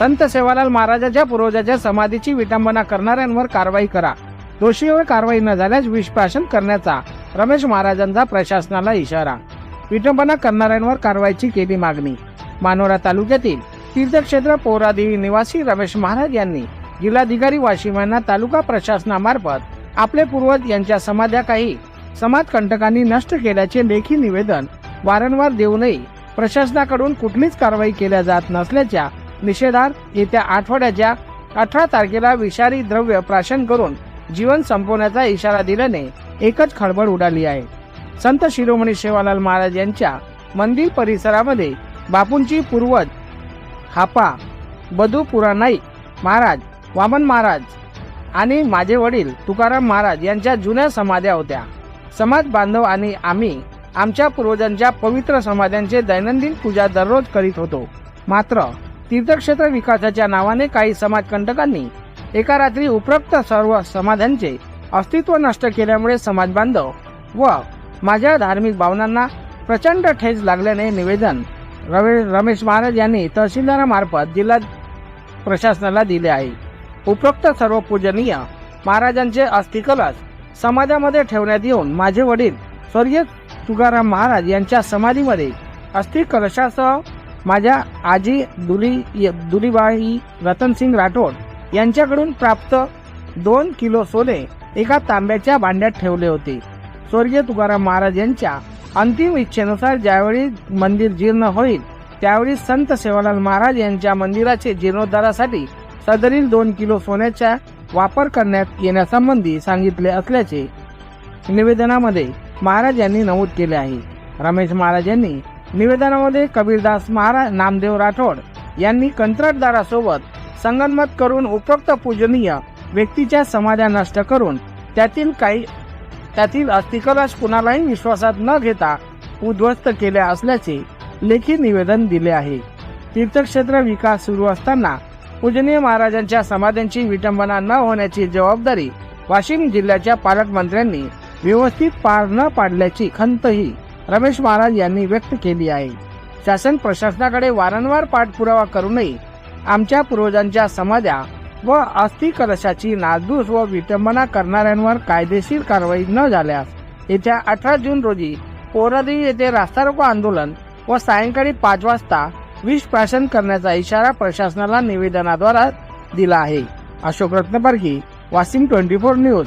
संत सेवालाल महाराजाच्या पूर्वजाच्या समाधीची विटंबना करणाऱ्यांवर कारवाई करा. दोषीवर कारवाई न झाल्यास विषप्राशन करण्याचा रमेश महाराजांचा प्रशासनाला इशारा. विटंबना करणाऱ्यांवर कारवाईची केली मागणी. मानोरा तालुक्यातील तीर्थक्षेत्र पोरादेवी निवासी रमेश महाराज यांनी जिल्हाधिकारी वाशिम यांना तालुका प्रशासनामार्फत आपले पूर्वज यांच्या समाध्या काही समाजकंटकांनी नष्ट केल्याचे लेखी निवेदन वारंवार देऊनही प्रशासनाकडून कुठलीच कारवाई केल्या जात नसल्याच्या निषेधार्थ येत्या आठवड्याच्या अठरा तारखेला विषारी द्रव्य प्राशन करून जीवन संपवण्याचा इशारा दिल्याने एकच खळबळ उडाली आहे. संत शिरोमणी सेवालाल महाराज यांच्या मंदिर परिसरामध्ये बापूंची पूर्वज हापा बदू पुरानाईक महाराज वामन महाराज आणि माझे वडील तुकाराम महाराज यांच्या जुन्या समाध्या होत्या. समाज बांधव आणि आम्ही आमच्या पूर्वजांच्या पवित्र समाध्यांचे दैनंदिन पूजा दररोज करीत होतो. मात्र तीर्थक्षेत्र विकासाच्या नावाने काही समाजकंटकांनी एका रात्री उपरोक्त सर्व समाधांचे अस्तित्व नष्ट केल्यामुळे समाज बांधव व माझ्या धार्मिक भावनांना प्रचंड ठेच लागल्याने निवेदन रवे रमेश महाराज यांनी तहसीलदारामार्फत जिल्हा प्रशासनाला दिले आहे. उपरोक्त सर्व पूजनीय महाराजांचे अस्थिकलश समाजामध्ये ठेवण्यात येऊन माझे वडील स्वर्गीय तुकाराम महाराज यांच्या समाधीमध्ये अस्थिकलशासह माझ्या आजी दुली दुलीबाई रतनसिंग राठोड यांच्याकडून प्राप्त दोन किलो सोने एका तांब्याच्या भांड्यात ठेवले होते. स्वर्गीय तुकाराम महाराज यांच्या अंतिम इच्छेनुसार ज्यावेळी मंदिर जीर्ण होईल त्यावेळी संत सेवालाल महाराज यांच्या मंदिराचे जीर्णोद्धारासाठी सदरील दोन किलो सोन्याचा वापर करण्यात येण्यासंबंधी सांगितले असल्याचे निवेदनामध्ये महाराज यांनी नमूद केले आहे. रमेश महाराज यांनी निवेदनामध्ये कबीरदास महाराज नामदेव राठोड यांनी कंत्राटदारासोबत संगनमत करून उपरोक्त पूजनीय व्यक्तीच्या समाध्या नष्ट करून त्यातील काही त्यातील अस्थिकलश कुणालाही विश्वासात न घेता उद्ध्वस्त केल्या असल्याचे लेखी निवेदन दिले आहे. तीर्थक्षेत्र विकास सुरू असताना पूजनीय महाराजांच्या समाध्यांची विटंबना न होण्याची जबाबदारी वाशिम जिल्ह्याच्या पालकमंत्र्यांनी व्यवस्थित पार न पाडल्याची खंतही रमेश महाराज यांनी व्यक्त केली आहे. शासन प्रशासनाकडे वारंवार पाठपुरावा करूनही आमच्या पूर्वजांच्या समाध्या व अस्थि कलशाची नासधूस व विटंबना करणाऱ्यांवर कायदेशीर कारवाई न झाल्यास येत्या अठरा जून रोजी पोरादेवी येथे रास्ता रोको आंदोलन व सायंकाळी पाच वाजता विष प्राशन करण्याचा इशारा प्रशासनाला निवेदनाद्वारा दिला आहे. Ashok Ratnaparkhi Washim twenty four news.